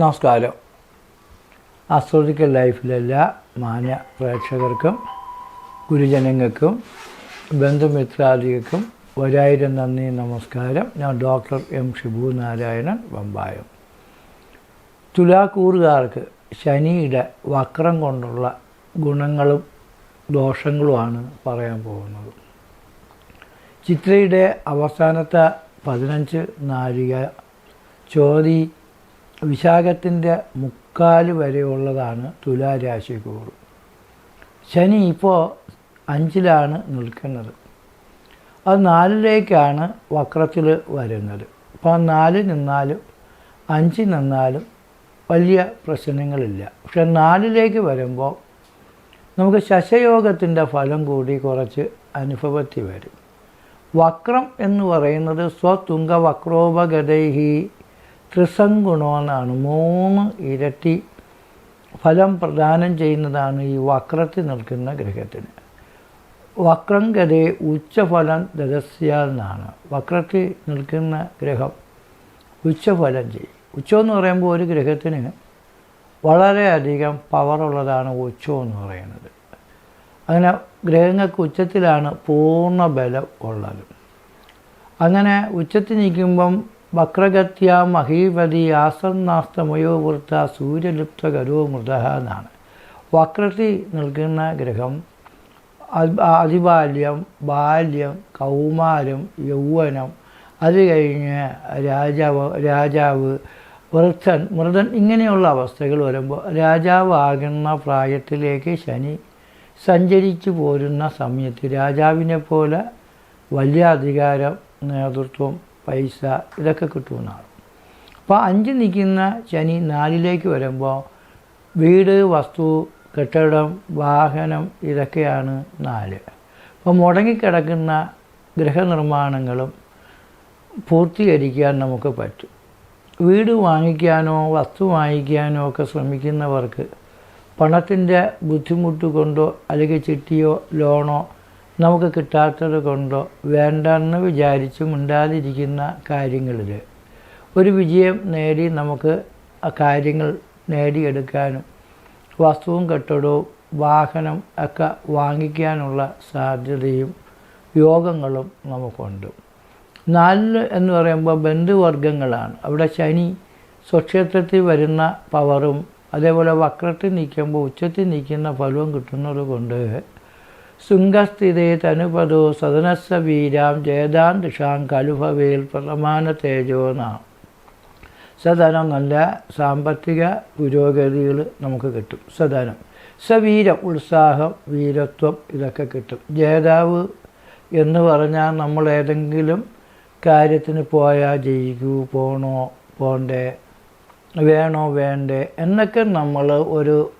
നമസ്കാരം. ആസ്ട്രോളജിക്കൽ ലൈഫിലെല്ലാ മാന്യ പ്രേക്ഷകർക്കും ഗുരുജനങ്ങൾക്കും ബന്ധുമിത്രാദികൾക്കും ഒരായിരം നന്ദി നമസ്കാരം. ഞാൻ ഡോക്ടർ എം ഷിബു നാരായണൻ വമ്പായം. തുലാക്കൂറുകാർക്ക് ശനിയുടെ വക്രം കൊണ്ടുള്ള ഗുണങ്ങളും ദോഷങ്ങളുമാണ് പറയാൻ പോകുന്നത്. ചിത്രയുടെ അവസാനത്തെ പതിനഞ്ച് നാഴിക ചോതി വിശാഖത്തിന്റെ മുക്കാൽ വരെയുള്ളതാണ് തുലാരാശിക്കൂറ് ശനി ഇപ്പോൾ അഞ്ചിലാണ് നിൽക്കുന്നത്. അത് നാലിലേക്കാണ് വക്രത്തിൽ വരുന്നത്. അപ്പോൾ നാല് നിന്നാലും അഞ്ച് നിന്നാലും വലിയ പ്രശ്നങ്ങളില്ല. പക്ഷെ നാലിലേക്ക് വരുമ്പോൾ നമുക്ക് ശശയോഗത്തിന്റെ ഫലം കൂടി കുറച്ച് അനുഭവത്തിൽ വരും. വക്രം എന്ന് പറയുന്നത് സ്വതുങ്ക വക്രോപഗതൈഹി ത്രിസംഗുണോ എന്നാണ് മൂന്ന് ഇരട്ടി ഫലം പ്രദാനം ചെയ്യുന്നതാണ് ഈ വക്രത്തിൽ നിൽക്കുന്ന ഗ്രഹത്തിന്. വക്രം ഗതേ ഉച്ചഫലം ദരസ്യ എന്നാണ്. വക്രത്തിൽ നിൽക്കുന്ന ഗ്രഹം ഉച്ചഫലം ചെയ്യും. ഉച്ചം എന്ന് പറയുമ്പോൾ ഒരു ഗ്രഹത്തിന് വളരെയധികം പവറുള്ളതാണ് ഉച്ചം എന്ന് പറയുന്നത്. അങ്ങനെ ഗ്രഹങ്ങൾക്ക് ഉച്ചത്തിലാണ് പൂർണ ബലം ഉള്ളത്. അങ്ങനെ ഉച്ചത്തിൽ നിൽക്കുമ്പം വക്രഗത്യ മഹീപതി ആസന്നാസ്തമയോ വൃത്ത സൂര്യലുപ്ത ഗരോ മൃത എന്നാണ്. വക്രത്തിൽ നിൽക്കുന്ന ഗ്രഹം അതിബാല്യം ബാല്യം കൗമാരം യൗവനം അത് കഴിഞ്ഞ് രാജാവ് രാജാവ് വൃദ്ധൻ മൃതൻ ഇങ്ങനെയുള്ള അവസ്ഥകൾ വരുമ്പോൾ രാജാവാകുന്ന പ്രായത്തിലേക്ക് ശനി സഞ്ചരിച്ചു പോരുന്ന സമയത്ത് രാജാവിനെ പോലെ വലിയ അധികാരം നേതൃത്വം പൈസ ഇതൊക്കെ കിട്ടുമെന്നാണ്. അപ്പോൾ അഞ്ച് നിൽക്കുന്ന ശനി നാലിലേക്ക് വരുമ്പോൾ വീട് വസ്തു കെട്ടിടം വാഹനം ഇതൊക്കെയാണ് നാല്. അപ്പോൾ മുടങ്ങിക്കിടക്കുന്ന ഗൃഹനിർമ്മാണങ്ങളും പൂർത്തീകരിക്കാൻ നമുക്ക് പറ്റും. വീട് വാങ്ങിക്കാനോ വസ്തു വാങ്ങിക്കാനോ ഒക്കെ ശ്രമിക്കുന്നവർക്ക് പണത്തിന്റെ ബുദ്ധിമുട്ട് കൊണ്ടോ അല്ലെങ്കിൽ ചിട്ടിയോ ലോണോ നമുക്ക് കിട്ടാത്തത് കൊണ്ടോ വേണ്ടെന്ന് വിചാരിച്ചും മിണ്ടാതിരിക്കുന്ന കാര്യങ്ങളിൽ ഒരു വിജയം നേടി നമുക്ക് ആ കാര്യങ്ങൾ നേടിയെടുക്കാനും വസ്തുവും കെട്ടിടവും വാഹനം ഒക്കെ വാങ്ങിക്കാനുള്ള സാധ്യതയും യോഗങ്ങളും നമുക്കുണ്ട്. നാലിന് എന്ന് പറയുമ്പോൾ ബന്ധുവർഗങ്ങളാണ് അവിടെ ശനി സ്വക്ഷേത്രത്തിൽ വരുന്ന പവറും അതേപോലെ വക്രത്തിൽ നിൽക്കുമ്പോൾ ഉച്ചത്തിൽ നിൽക്കുന്ന ഫലവും കിട്ടുന്നത് കൊണ്ട് ശൃംഗസ്ഥിതേ തനുപദോ സദനസ്സ വീരാം ദിഷാം കലുഭവേൽ പ്രമാന തേജോ നാം. സദനം നല്ല സാമ്പത്തിക പുരോഗതികൾ നമുക്ക് കിട്ടും. സദനം. സവീരം ഉത്സാഹം വീരത്വം ഇതൊക്കെ കിട്ടും. ജേതാവ് എന്ന് പറഞ്ഞാൽ നമ്മൾ ഏതെങ്കിലും കാര്യത്തിന് പോയാൽ ജയിക്കൂ പോണോ പോണ്ടേ വേണോ വേണ്ടേ എന്നൊക്കെ നമ്മൾ ഒരു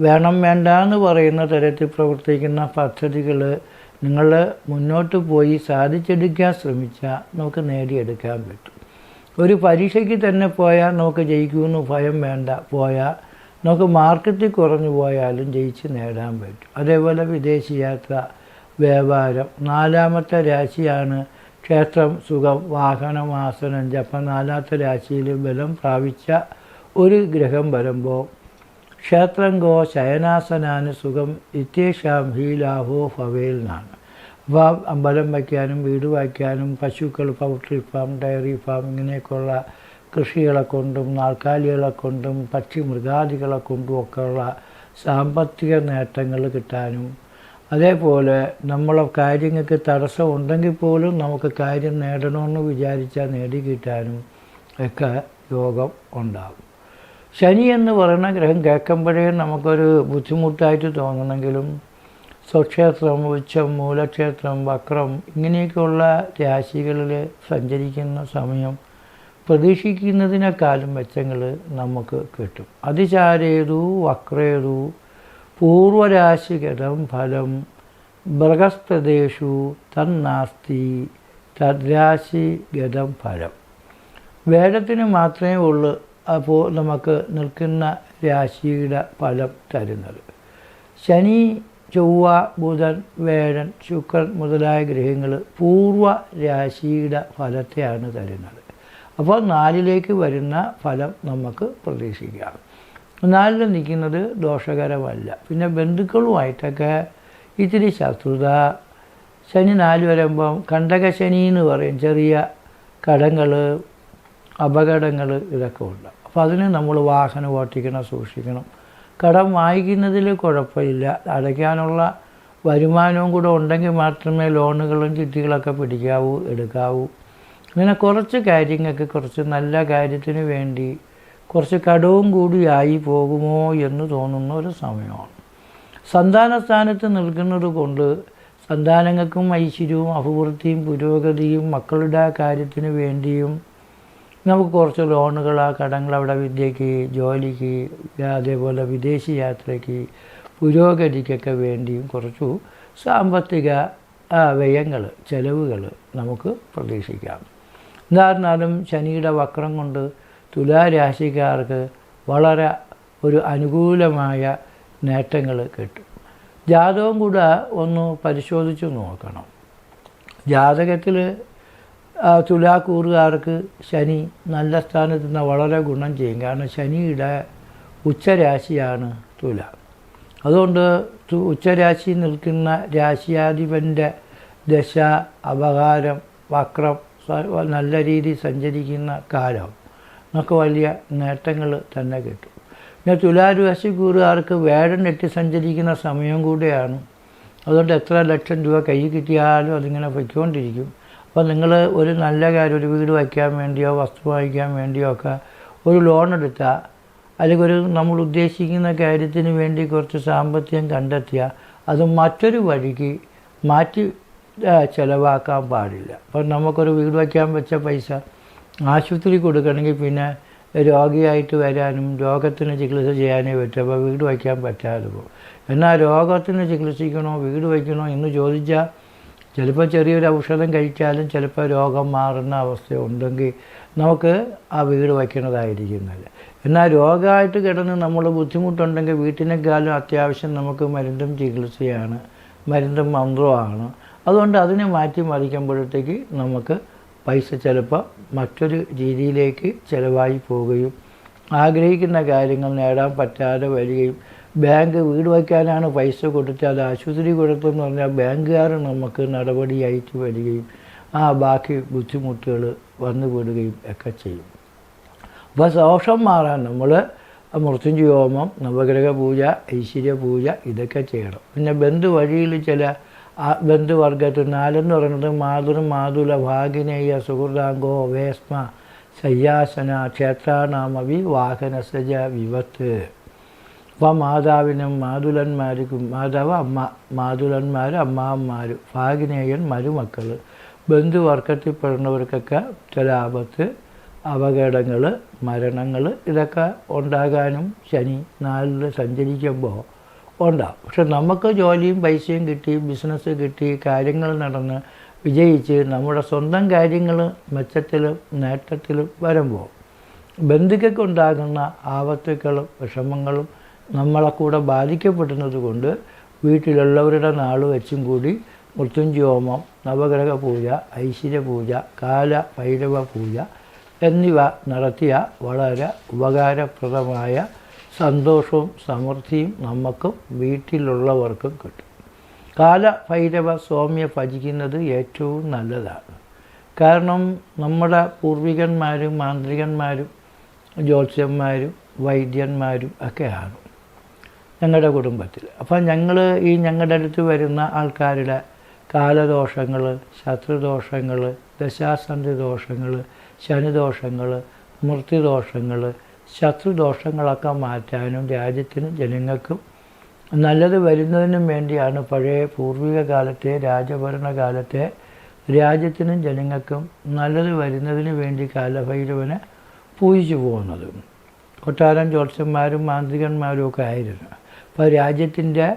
വേണം വേണ്ട എന്ന് പറയുന്ന തരത്തിൽ പ്രവർത്തിക്കുന്ന പദ്ധതികൾ നിങ്ങൾ മുന്നോട്ട് പോയി സാധിച്ചെടുക്കാൻ ശ്രമിച്ചാൽ നമുക്ക് നേടിയെടുക്കാൻ പറ്റും. ഒരു പരീക്ഷയ്ക്ക് തന്നെ പോയാൽ നമുക്ക് ജയിക്കുമെന്ന് ഭയം വേണ്ട. പോയാൽ നമുക്ക് മാർക്കറ്റിൽ കുറഞ്ഞു പോയാലും ജയിച്ച് നേടാൻ പറ്റും. അതേപോലെ വിദേശ യാത്ര വ്യാപാരം നാലാമത്തെ രാശിയാണ് ക്ഷേത്രം സുഖം വാഹനം ആസനം ജപ്പം നാലാമത്തെ രാശിയിൽ ബലം പ്രാപിച്ച ഒരു ഗ്രഹം വരുമ്പോൾ ക്ഷേത്രങ്കോ ശയനാസനാന് സുഖം ഇത്യേഷാം ഹീലാഹോ ഫവേൽ എന്നാണ് അപ്പോൾ അമ്പലം വയ്ക്കാനും വീട് വയ്ക്കാനും പശുക്കൾ പൗട്രി ഫാം ഡയറി ഫാം ഇങ്ങനെയൊക്കെയുള്ള കൃഷികളെ കൊണ്ടും നാൽക്കാലികളെ കൊണ്ടും പക്ഷി മൃഗാദികളെ കൊണ്ടും ഒക്കെയുള്ള സാമ്പത്തിക നേട്ടങ്ങൾ കിട്ടാനും. അതേപോലെ നമ്മളെ കാര്യങ്ങൾക്ക് തടസ്സം ഉണ്ടെങ്കിൽ പോലും നമുക്ക് കാര്യം നേടണമെന്ന് വിചാരിച്ചാൽ നേടിക്കിട്ടാനും ഒക്കെ യോഗം ഉണ്ടാകും. ശനി എന്ന് പറയുന്ന ഗ്രഹം കേൾക്കുമ്പോഴേ നമുക്കൊരു ബുദ്ധിമുട്ടായിട്ട് തോന്നണമെങ്കിലും സ്വക്ഷേത്രം ഉച്ചം മൂലക്ഷേത്രം വക്രം ഇങ്ങനെയൊക്കെയുള്ള രാശികളിൽ സഞ്ചരിക്കുന്ന സമയം പ്രതീക്ഷിക്കുന്നതിനേക്കാളും മെച്ചങ്ങൾ നമുക്ക് കിട്ടും. അതിചാരേതു വക്രേതു പൂർവരാശിഗതം ഫലം ബൃഹസ്പതേഷു തന്നാസ്തി തദ്രാശിഗതം ഫലം. വേദത്തിന് മാത്രമേ ഉള്ളൂ അപ്പോൾ നമുക്ക് നിൽക്കുന്ന രാശിയുടെ ഫലം തരുന്നത്. ശനി ചൊവ്വ ബുധൻ വേഴൻ ശുക്രൻ മുതലായ ഗ്രഹങ്ങൾ പൂർവ രാശിയുടെ ഫലത്തെയാണ് തരുന്നത്. അപ്പോൾ നാലിലേക്ക് വരുന്ന ഫലം നമുക്ക് പ്രതീക്ഷിക്കാം. നാലിൽ നിൽക്കുന്നത് ദോഷകരമല്ല. പിന്നെ ബന്ധുക്കളുമായിട്ടൊക്കെ ഇത്തിരി ശത്രുത. ശനി നാല് വരുമ്പം കണ്ടകശനി എന്ന് പറയും. ചെറിയ കടങ്ങൾ അപകടങ്ങൾ ഇതൊക്കെ ഉണ്ട്. അപ്പോൾ അതിന് നമ്മൾ വാഹനം ഓട്ടിക്കണം സൂക്ഷിക്കണം. കടം വാങ്ങിക്കുന്നതിൽ കുഴപ്പമില്ല. അടയ്ക്കാനുള്ള വരുമാനവും കൂടെ ഉണ്ടെങ്കിൽ മാത്രമേ ലോണുകളും ചിട്ടികളൊക്കെ പിടിക്കാവൂ എടുക്കാവൂ. ഇങ്ങനെ കുറച്ച് കാര്യങ്ങൾക്ക് കുറച്ച് നല്ല കാര്യത്തിന് വേണ്ടി കുറച്ച് കടവും ആയി പോകുമോ എന്ന് തോന്നുന്ന ഒരു സമയമാണ്. സന്താന സ്ഥാനത്ത് നിൽക്കുന്നത് കൊണ്ട് സന്താനങ്ങൾക്കും ഐശ്വര്യവും അഭിവൃദ്ധിയും പുരോഗതിയും മക്കളുടെ കാര്യത്തിന് വേണ്ടിയും നമുക്ക് കുറച്ച് ലോണുകൾ ആ കടങ്ങൾ അവിടെ വിദ്യയ്ക്ക് ജോലിക്ക് അതേപോലെ വിദേശ യാത്രയ്ക്ക് പുരോഗതിക്കൊക്കെ വേണ്ടിയും കുറച്ചു സാമ്പത്തിക വ്യയങ്ങൾ ചെലവുകൾ നമുക്ക് പ്രതീക്ഷിക്കാം. എന്തായിരുന്നാലും ശനിയുടെ വക്രം കൊണ്ട് തുലാരാശിക്കാർക്ക് വളരെ ഒരു അനുകൂലമായ നേട്ടങ്ങൾ കിട്ടും. ജാതകം കൂടെ ഒന്ന് പരിശോധിച്ച് നോക്കണം. ജാതകത്തിൽ തുലാക്കൂറുകാർക്ക് ശനി നല്ല സ്ഥാനത്ത് നിന്ന് വളരെ ഗുണം ചെയ്യും. കാരണം ശനിയുടെ ഉച്ചരാശിയാണ് തുല. അതുകൊണ്ട് ഉച്ചരാശി നിൽക്കുന്ന രാശിയാധിപന്റെ ദശ അപകാരം വക്രം നല്ല രീതിയിൽ സഞ്ചരിക്കുന്ന കാലം നമുക്ക് വലിയ നേട്ടങ്ങൾ തന്നെ കിട്ടും. പിന്നെ തുലാരാശി കൂറുകാർക്ക് വേടം നെട്ടി സഞ്ചരിക്കുന്ന സമയം കൂടെയാണ്. അതുകൊണ്ട് എത്ര ലക്ഷം രൂപ കൈ കിട്ടിയാലും അതിങ്ങനെ പൊയ്ക്കൊണ്ടിരിക്കും. അപ്പോൾ നിങ്ങൾ ഒരു നല്ല കാര്യം ഒരു വീട് വയ്ക്കാൻ വേണ്ടിയോ വസ്തു വാങ്ങിക്കാൻ വേണ്ടിയോ ഒക്കെ ഒരു ലോൺ എടുത്താൽ അല്ലെങ്കിൽ ഒരു നമ്മൾ ഉദ്ദേശിക്കുന്ന കാര്യത്തിന് വേണ്ടി കുറച്ച് സാമ്പത്തികം കണ്ടെത്തിയാൽ അത് മറ്റൊരു വഴിക്ക് മാറ്റി ചിലവാക്കാൻ പാടില്ല. അപ്പം നമുക്കൊരു വീട് വയ്ക്കാൻ വെച്ച പൈസ ആശുപത്രി കൊടുക്കണമെങ്കിൽ പിന്നെ രോഗിയായിട്ട് വരാനും രോഗത്തിന് ചികിത്സ ചെയ്യാനേ പറ്റും. അപ്പോൾ വീട് വയ്ക്കാൻ പറ്റാതെ പോകും. എന്നാൽ രോഗത്തിന് ചികിത്സിക്കണോ വീട് വയ്ക്കണോ എന്ന് ചോദിച്ചാൽ ചിലപ്പോൾ ചെറിയൊരു ഔഷധം കഴിച്ചാലും ചിലപ്പോൾ രോഗം മാറുന്ന അവസ്ഥ ഉണ്ടെങ്കിൽ നമുക്ക് ആ വീട് വയ്ക്കുന്നതായിരിക്കും നല്ലത് എന്നാൽ രോഗമായിട്ട് കിടന്ന് നമ്മൾ ബുദ്ധിമുട്ടുണ്ടെങ്കിൽ വീട്ടിനേക്കാളും അത്യാവശ്യം നമുക്ക് മരുന്നും ചികിത്സയാണ് മരുന്നും മന്ത്രമാണ് അതുകൊണ്ട് അതിനെ മാറ്റി മറിക്കുമ്പോഴത്തേക്ക് നമുക്ക് പൈസ ചിലപ്പോൾ മറ്റൊരു രീതിയിലേക്ക് ചിലവായി പോവുകയും ആഗ്രഹിക്കുന്ന കാര്യങ്ങൾ നേടാൻ പറ്റാതെ വരികയും ബാങ്ക് വീട് വയ്ക്കാനാണ് പൈസ കൊടുത്താൽ അത് ആശുപത്രി കൊടുത്തെന്ന് പറഞ്ഞാൽ ബാങ്കുകാർ നമുക്ക് നടപടി അയച്ചു വരികയും ആ ബാക്കി ബുദ്ധിമുട്ടുകൾ വന്നു വിടുകയും ഒക്കെ ചെയ്യും. അപ്പോൾ ദോഷം മാറാൻ നമ്മൾ മൃത്യുഞ്ജയോമം നവഗ്രഹ പൂജ ഐശ്വര്യ പൂജ ഇതൊക്കെ ചെയ്യണം. പിന്നെ ബന്ധു വഴിയിൽ ചില ബന്ധുവർഗത്തിൽ നാലെന്ന് പറയുന്നത് മാതൃ മാതുല ഭാഗിനേയ സുഹൃതാംഗോ വേസ്മ ശയ്യാസന ക്ഷേത്രാനാമവി വാഹനസജ വിവത്ത്. അപ്പോൾ മാതാവിനും മാതുലന്മാർക്കും മാതാവ് അമ്മ മാതുലന്മാർ അമ്മാവന്മാർ ഭാഗിനേയൻ മരുമക്കൾ ബന്ധുവർഗത്തിൽപ്പെടുന്നവർക്കൊക്കെ ചില ആപത്ത് അപകടങ്ങൾ മരണങ്ങൾ ഇതൊക്കെ ഉണ്ടാകാനും ശനി നാലിൽ സഞ്ചരിക്കുമ്പോൾ ഉണ്ടാവും. പക്ഷെ നമുക്ക് ജോലിയും പൈസയും കിട്ടി ബിസിനസ് കിട്ടി കാര്യങ്ങൾ നടന്ന് വിജയിച്ച് നമ്മുടെ സ്വന്തം കാര്യങ്ങൾ മെച്ചത്തിലും നേട്ടത്തിലും വരുമ്പോൾ ബന്ധുക്കൾക്ക് ഉണ്ടാകുന്ന ആപത്തുക്കളും വിഷമങ്ങളും നമ്മളെ കൂടെ ബാധിക്കപ്പെടുന്നത് കൊണ്ട് വീട്ടിലുള്ളവരുടെ നാൾ വെച്ചും കൂടി മൃത്യുഞ്ജോമം നവഗ്രഹ പൂജ ഐശ്വര്യ പൂജ കാല ഭൈരവ പൂജ എന്നിവ നടത്തിയ വളരെ ഉപകാരപ്രദമായ സന്തോഷവും സമൃദ്ധിയും നമുക്കും വീട്ടിലുള്ളവർക്കും കിട്ടും. കാല ഭൈരവ സ്വാമിയെ ഭജിക്കുന്നത് ഏറ്റവും നല്ലതാണ്. കാരണം നമ്മുടെ പൂർവികന്മാരും മാന്ത്രികന്മാരും ജ്യോത്സ്യന്മാരും വൈദ്യന്മാരും ഒക്കെയാണ് ഞങ്ങളുടെ കുടുംബത്തിൽ. അപ്പം ഞങ്ങൾ ഈ ഞങ്ങളുടെ അടുത്ത് വരുന്ന ആൾക്കാരുടെ കാലദോഷങ്ങൾ ശത്രുദോഷങ്ങൾ ദശാസന്ധി ദോഷങ്ങൾ ശനിദോഷങ്ങൾ മൃത്യുദോഷങ്ങൾ ശത്രുദോഷങ്ങളൊക്കെ മാറ്റാനും രാജ്യത്തിനും ജനങ്ങൾക്കും നല്ലത് വരുന്നതിനും വേണ്ടിയാണ് പഴയ പൂർവിക കാലത്തെ രാജഭരണകാലത്തെ രാജ്യത്തിനും ജനങ്ങൾക്കും നല്ലത് വരുന്നതിന് വേണ്ടി കാലഭൈരവനെ പൂജിച്ചു പോകുന്നത്. കൊട്ടാരം ജോത്സ്യന്മാരും മാന്ത്രികന്മാരും ഒക്കെ ആയിരുന്നു. അപ്പോൾ രാജ്യത്തിന്റെ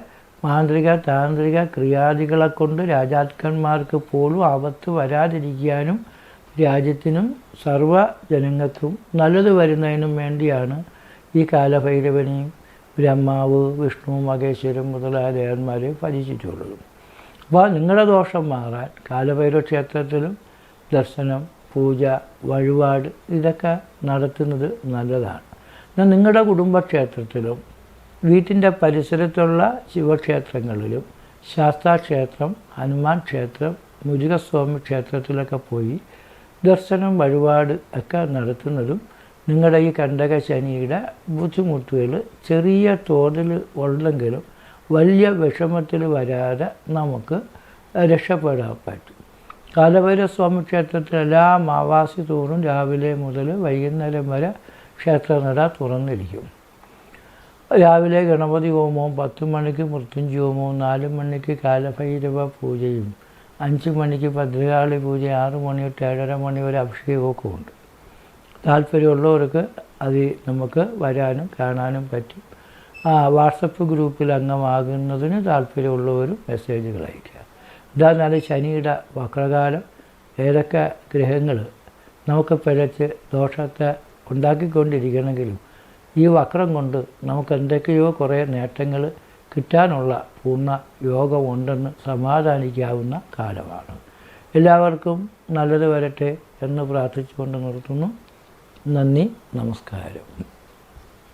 മാന്ത്രിക താന്ത്രിക ക്രിയാദികളെ കൊണ്ട് രാജാക്കന്മാർക്ക് പോലും ആപത്ത് വരാതിരിക്കാനും രാജ്യത്തിനും സർവ ജനങ്ങൾക്കും നല്ലത് വരുന്നതിനും വേണ്ടിയാണ് ഈ കാലഭൈരവനെയും ബ്രഹ്മാവ് വിഷ്ണു മഹേശ്വരം മുതലായ ദേവന്മാരെ ഭജിച്ചിട്ടുള്ളത്. അപ്പോൾ നിങ്ങളുടെ ദോഷം മാറാൻ കാലഭൈരവ ക്ഷേത്രത്തിലും ദർശനം പൂജ വഴിപാട് ഇതൊക്കെ നടത്തുന്നത് നല്ലതാണ്. എന്നാൽ നിങ്ങളുടെ കുടുംബക്ഷേത്രത്തിലും വീട്ടിന്റെ പരിസരത്തുള്ള ശിവക്ഷേത്രങ്ങളിലും ശാസ്താക്ഷേത്രം ഹനുമാൻ ക്ഷേത്രം മുരുകസ്വാമി ക്ഷേത്രത്തിലൊക്കെ പോയി ദർശനം വഴിപാട് ഒക്കെ നടത്തുന്നതും നിങ്ങളുടെ ഈ കണ്ടക ശനിയുടെ ബുദ്ധിമുട്ടുകൾ ചെറിയ തോതിൽ ഉള്ളെങ്കിലും വലിയ വിഷമത്തിൽ വരാതെ നമുക്ക് രക്ഷപ്പെടാൻ പറ്റും. കാലഭൈരസ്വാമി ക്ഷേത്രത്തിൽ എല്ലാ മാവാസി തോറും രാവിലെ മുതൽ വൈകുന്നേരം വരെ ക്ഷേത്രനട തുറന്നിരിക്കും. രാവിലെ ഗണപതി ഹോമവും പത്ത് മണിക്ക് മൃത്യുഞ്ജി ഹോമവും നാല് മണിക്ക് കാലഭൈരവ പൂജയും അഞ്ച് മണിക്ക് ഭദ്രകാളി പൂജ ആറ് മണി തൊട്ട് ഏഴര മണി വരെ അഭിഷേകമൊക്കെ ഉണ്ട്. താല്പര്യമുള്ളവർക്ക് അത് നമുക്ക് വരാനും കാണാനും പറ്റും. ആ വാട്സപ്പ് ഗ്രൂപ്പിൽ അംഗമാകുന്നതിന് താല്പര്യമുള്ളവരും മെസ്സേജുകൾ അയക്കുക എന്താണെന്നാൽ ശനിയുടെ വക്രകാലം. ഏതൊക്കെ ഗ്രഹങ്ങൾ? നമുക്ക് പിഴച്ച് ദോഷത്തെ ഉണ്ടാക്കിക്കൊണ്ടിരിക്കണമെങ്കിലും ഈ വക്രം കൊണ്ട് നമുക്ക് എന്തൊക്കെയോ കുറേ നേട്ടങ്ങൾ കിട്ടാനുള്ള പൂർണ യോഗമുണ്ടെന്ന് സമാധാനിക്കാവുന്ന കാലമാണ്. എല്ലാവർക്കും നല്ലത് വരട്ടെ എന്ന് പ്രാർത്ഥിച്ചുകൊണ്ട് നിർത്തുന്നു. നന്ദി നമസ്കാരം.